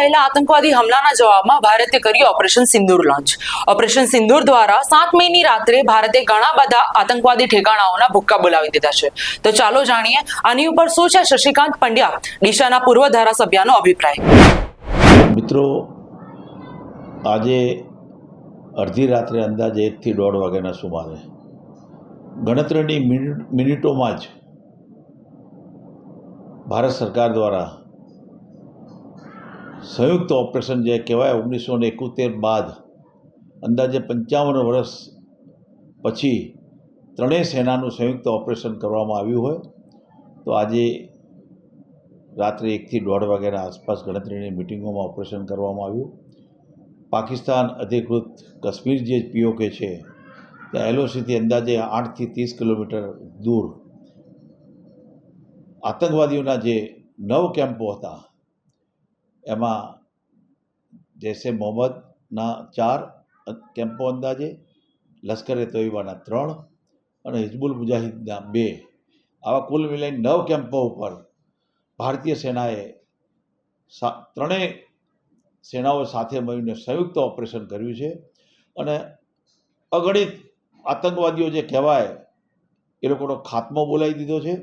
થયેલા આતંકવાદી હમલાના જવાબમાં ભારતે કર્યું ઓપરેશન સિંદૂર લોન્ચ. ઓપરેશન સિંદૂર દ્વારા સાત મેની રાત્રે ભારતે ઘણા બધા આતંકવાદી ઠેકાણાઓના ભુક્કા બોલાવી દીધા છે. તો ચાલો જાણીએ આની ઉપર શું છે શશિકાંત પંડ્યા ડીસાના પૂર્વ ધારાસભ્યનો અભિપ્રાય. મિત્રો, આજે અડધી રાત્રે અંદાજે એકથી દોઢ વાગ્યાના સુમારે ગણતરીની મિનિટ, મિનિટોમાં જ ભારત સરકાર દ્વારા સંયુક્ત ઓપરેશન જે કહેવાય, ઓગણીસો ને એકોતેર બાદ, અંદાજે પંચાવન વર્ષ પછી ત્રણેય સેનાનું સંયુક્ત ઓપરેશન કરવામાં આવ્યું હોય, તો આજે રાત્રે એકથી દોઢ વાગ્યાના આસપાસ ગણતરીની મિટિંગોમાં ઓપરેશન કરવામાં આવ્યું. પાકિસ્તાન અધિકૃત કાશ્મીર જે પીઓકે છે, ત્યાં એલઓસીથી અંદાજે આઠથી ત્રીસ કિલોમીટર દૂર આતંકવાદીઓના જે નવ કેમ્પો હતા એમાં જૈસે મોહમ્મદના ચાર કેમ્પો અંદાજે, લશ્કરે તોયબાના ત્રણ અને હિઝબુલ મુજાહિદના બે. આવા કુલ મિલાઈને નવ કેમ્પો ઉપર ભારતીય સેનાએ ત્રણેય સેનાઓ સાથે મળીને સંયુક્ત ઓપરેશન કર્યું છે અને અગણિત આતંકવાદીઓ જે કહેવાય, એ લોકોનો ખાત્મો બોલાવી દીધો છે.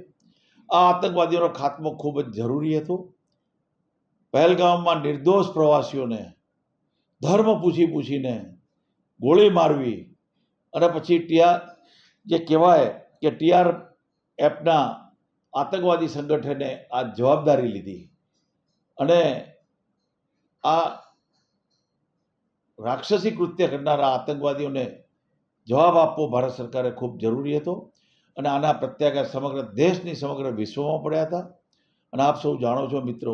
આ આતંકવાદીઓનો ખાત્મો ખૂબ જ જરૂરી હતો. પહેલગામમાં નિર્દોષ પ્રવાસીઓને ધર્મ પૂછી પૂછીને ગોળી મારવી અને પછી ટીઆર જે કહેવાય કે ટીઆર એપના આતંકવાદી સંગઠને આ જવાબદારી લીધી. અને આ રાક્ષસી કૃત્ય કરનારા આતંકવાદીઓને જવાબ આપવો ભારત સરકારે ખૂબ જરૂરી હતો અને આના પ્રત્યાઘાત સમગ્ર દેશની સમગ્ર વિશ્વમાં પડ્યા હતા. અને આપ સૌ જાણો છો મિત્રો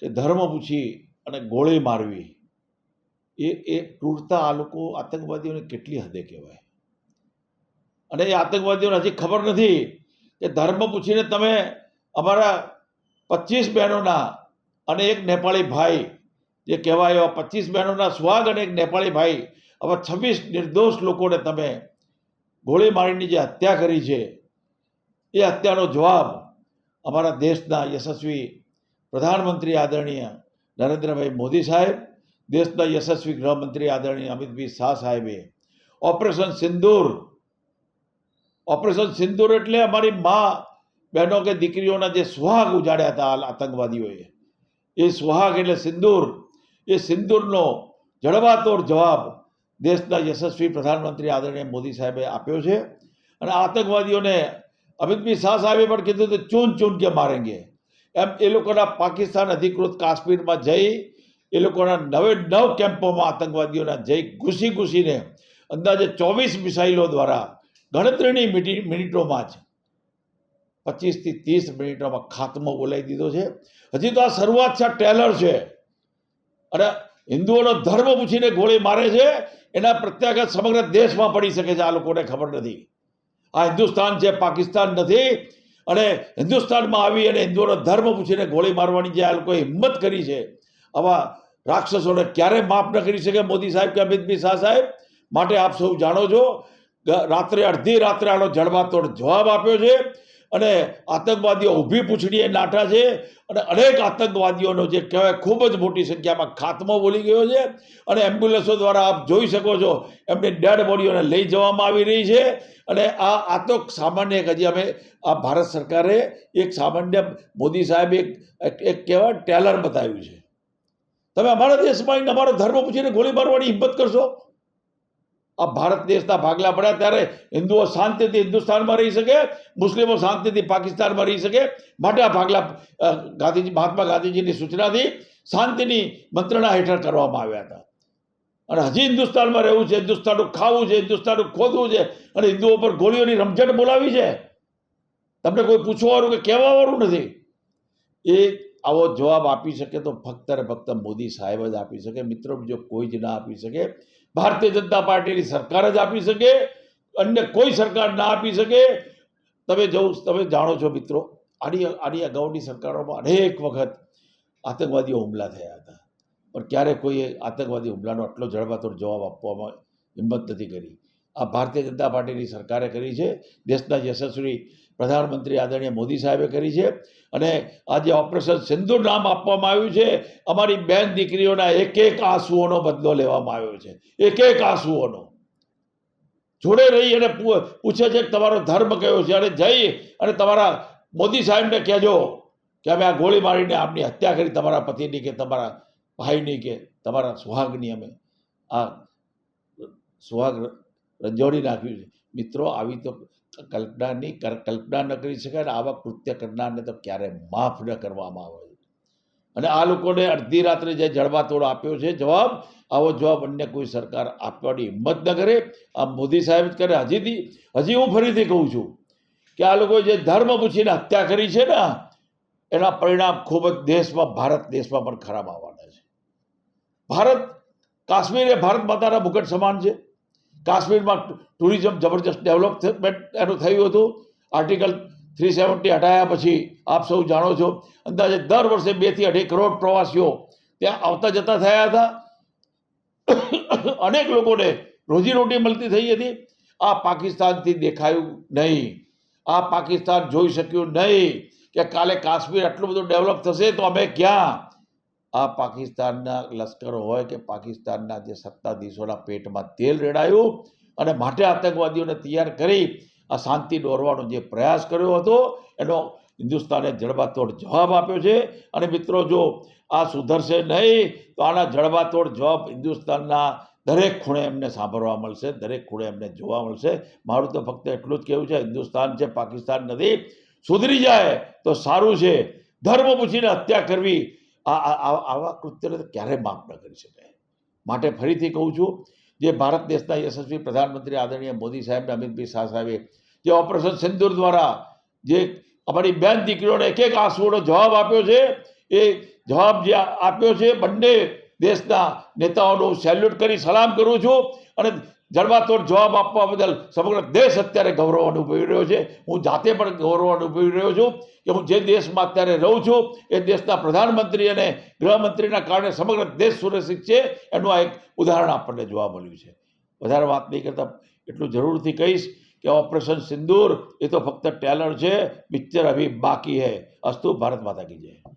કે ધર્મ પૂછી અને ગોળી મારવી. એ એ ક્રૂરતા આ લોકો આતંકવાદીઓને કેટલી હદે કહેવાય? અને એ આતંકવાદીઓને હજી ખબર નથી કે ધર્મ પૂછીને તમે અમારા પચીસ બહેનોના અને એક નેપાળી ભાઈ જે કહેવાય એવા પચીસ બહેનોના સ્વાગ અને એક નેપાળી ભાઈ આવા છવ્વીસ નિર્દોષ લોકોને તમે ગોળી મારીની જે હત્યા કરી છે, એ હત્યાનો જવાબ અમારા દેશના યશસ્વી પ્રધાનમંત્રી આદરણીય નરેન્દ્રભાઈ મોદી સાહેબ દેશના યશસ્વી ગૃહમંત્રી આદરણીય અમિતભાઈ શાહ સાહેબે ઓપરેશન સિંદૂર ઓપરેશન સિંદૂર એટલે અમારી મા બહેનો કે દીકરીઓના જે સુહાગ ઉજાડ્યા હતા આ આતંકવાદીઓએ એ સુહાગ એટલે સિંદૂર એ સિંદૂરનો જડબાતોડ જવાબ દેશના યશસ્વી પ્રધાનમંત્રી આદરણીય મોદી સાહેબે આપ્યો છે અને આતંકવાદીઓને અમિતભાઈ શાહ સાહેબે પણ કીધું હતું ચૂન ચૂન કે મારેંગે એમ એ લોકોના પાકિસ્તાન અધિકૃત કાશ્મીરમાં જઈ, એ લોકોના નવે નવ કેમ્પોમાં આતંકવાદીઓના જઈ ઘૂસી ઘૂસીને અંદાજે ચોવીસ મિસાઇલો દ્વારા ગણતરીની મિનિ, મિનિટોમાં જ પચીસથી ત્રીસ મિનિટોમાં ખાત્મો બોલાવી દીધો છે. હજી તો આ શરૂઆત છે ટેલર છે. અને હિન્દુઓનો ધર્મ પૂછીને ગોળી મારે છે, એના પ્રત્યાઘાત સમગ્ર દેશમાં પડી શકે છે, આ લોકોને ખબર નથી. આ હિન્દુસ્તાન છે, પાકિસ્તાન નથી. અને હિન્દુસ્તાનમાં આવી અને હિન્દુઓનો ધર્મ પૂછીને ગોળી મારવાની જે આ લોકોએ હિંમત કરી છે, આવા રાક્ષસોને ક્યારે માફ ન કરી શકે મોદી સાહેબ કે અમિતભાઈ શાહ સાહેબ? માટે આપ સૌ જાણો છો રાત્રે અડધી રાત્રે આનો જડબાતોડ જવાબ આપ્યો છે. અને આતંકવાદીઓ ઊભી પૂછડીએ નાઠા છે અને અનેક આતંકવાદીઓનો જે કહેવાય ખૂબ જ મોટી સંખ્યામાં ખાત્મો બોલી ગયો છે અને એમ્બ્યુલન્સો દ્વારા આપ જોઈ શકો છો એમની ડેડ બોડીઓને લઈ જવામાં આવી રહી છે અને આ આ તો સામાન્ય એક હજી અમે આ ભારત સરકારે એક સામાન્ય મોદી સાહેબ એક એક- કહેવાય ટેલર બતાવ્યું છે. તમે અમારા દેશમાં અમારો ધર્મ પૂછીને ગોળી મારવાની હિંમત કરશો? આ ભારત દેશના ભાગલા પડ્યા ત્યારે હિન્દુઓ શાંતિથી હિન્દુસ્તાનમાં રહી શકે, મુસ્લિમો શાંતિથી પાકિસ્તાનમાં રહી શકે. માટે આ ભાગલા ગાંધીજી, મહાત્મા ગાંધીજીની સૂચનાથી શાંતિની મંત્રણા હેઠળ કરવામાં આવ્યા હતા. અને હજી હિન્દુસ્તાનમાં રહેવું છે, હિન્દુસ્તાનનું ખાવું છે, હિન્દુસ્તાનનું ખોદવું છે અને હિન્દુઓ પર ગોળીઓની રમઝટ બોલાવી છે. તમને કોઈ પૂછવાવાળું કે કહેવાવાળું નથી? એ આવો જવાબ આપી શકે તો ફક્ત ને ફક્ત મોદી સાહેબ જ આપી શકે. મિત્રો, બીજો કોઈ જ ના આપી શકે. ભારતીય જનતા પાર્ટીની સરકાર જ આપી શકે, અન્ય કોઈ સરકાર ના આપી શકે. તમે જવું તમે જાણો છો મિત્રો, આની આની અગાઉની સરકારોમાં અનેક વખત આતંકવાદીઓ હુમલા થયા હતા. પણ ક્યારે કોઈએ આતંકવાદી હુમલાનો આટલો જડબાતોડ જવાબ આપવામાં હિંમત નથી કરી. આ ભારતીય જનતા પાર્ટીની સરકારે કરી છે. દેશના યશસ્વી પ્રધાનમંત્રી આદરણીય મોદી સાહેબે કરી છે અને આજે ઓપરેશન સિંધુર નામ આપવામાં આવ્યું છે. અમારી બેન દીકરીઓના એક એક આંસુઓનો બદલો લેવામાં આવ્યો છે. એક એક આંસુઓનો. જોડે રહી અને પૂછે છે કે તમારો ધર્મ કયો છે? અને જઈ અને તમારા, મોદી સાહેબને કહેજો કે અમે આ ગોળી મારીને આપની હત્યા કરી તમારા પતિની કે તમારા ભાઈની કે તમારા સુહાગની અમે આ સુહાગ રંજોડી નાખ્યું છે. મિત્રો, આવી તો કલ્પનાની કર- કલ્પના ન કરી શકાય આવા કૃત્ય કરનારને તો ક્યારે માફ ન કરવામાં આવે. અને આ લોકોને અડધી રાત્રે જે જડબાતોડ આપ્યો છે, જવાબ, આવો જવાબ અન્ય કોઈ સરકાર આપવાની હિંમત ન કરે. આ મોદી સાહેબ જ કરે. હજીથી, હજી હું ફરીથી કહું છું કે આ લોકોએ જે ધર્મ પૂછીને હત્યા કરી છે ને, એના પરિણામ ખૂબ જ દેશમાં, ભારત દેશમાં પણ ખરાબ આવવાના છે. ભારત, કાશ્મીર એ ભારત માતાના મુકટ સમાન છે. કાશ્મીરમાં ટુરિઝમ જબરજસ્ત ડેવલપમેન્ટ એનું થયું હતું. આર્ટિકલ થ્રી સેવન્ટી હટાયા પછી આપ સૌ જાણો છો, અંદાજે દર વર્ષે બેથી અઢી કરોડ પ્રવાસીઓ ત્યાં આવતા જતા થયા હતા. અનેક લોકોને રોજીરોટી મળતી થઈ હતી. આ પાકિસ્તાનથી દેખાયું નહીં. આ પાકિસ્તાન જોઈ શક્યું નહીં કે કાલે કાશ્મીર આટલું બધું ડેવલપ થશે તો અમે ક્યાં? આ પાકિસ્તાનના લશ્કરો હોય કે પાકિસ્તાનના જે સત્તાધીશોના પેટમાં તેલ રેડાયું અને માટે આતંકવાદીઓને તૈયાર કરી આ શાંતિ દોરવાનો જે પ્રયાસ કર્યો હતો, એનો હિન્દુસ્તાને જડબાતોડ જવાબ આપ્યો છે. અને મિત્રો, જો આ સુધરશે નહીં, તો આના જડબાતોડ જવાબ હિન્દુસ્તાનના દરેક ખૂણે એમને સાંભળવા મળશે, દરેક ખૂણે એમને જોવા મળશે. મારું તો ફક્ત એટલું જ કહેવું છે, હિન્દુસ્તાન છે, પાકિસ્તાન નથી. સુધરી જાય તો સારું છે. ધર્મ પૂછીને હત્યા કરવી આ આવા કૃત્યને ક્યારેય માફ ન કરી શકાય. માટે ફરીથી કહું છું, જે ભારત દેશના યશસ્વી પ્રધાનમંત્રી આદરણીય મોદી સાહેબને અમિતભાઈ શાહ સાહેબે, જે ઓપરેશન સિંદુર દ્વારા જે અમારી બેન દીકરીઓને એક એક આંસુઓનો જવાબ આપ્યો છે, એ જવાબ જે આપ્યો છે, બંને દેશના નેતાઓનો સેલ્યુટ કરી, સલામ કરું છું અને જડબાતોડ જવાબ આપવા બદલ સમગ્ર દેશ અત્યારે ગૌરવ અનુભવી રહ્યો છે. હું જાતે પણ ગૌરવ અનુભવી રહ્યો છું કે હું જે દેશમાં અત્યારે રહું છું, એ દેશના પ્રધાનમંત્રી અને ગૃહમંત્રીના કારણે સમગ્ર દેશ સુરક્ષિત છે, એનું આ એક ઉદાહરણ આપણને જોવા મળ્યું છે. વધારે વાત નહીં કરતા એટલું જરૂરથી કહીશ કે ઓપરેશન સિંદૂર એ તો ફક્ત ટેલર છે, પિક્ચર અભી બાકી હૈ. અસ્તુ ભારત માતા કી જય.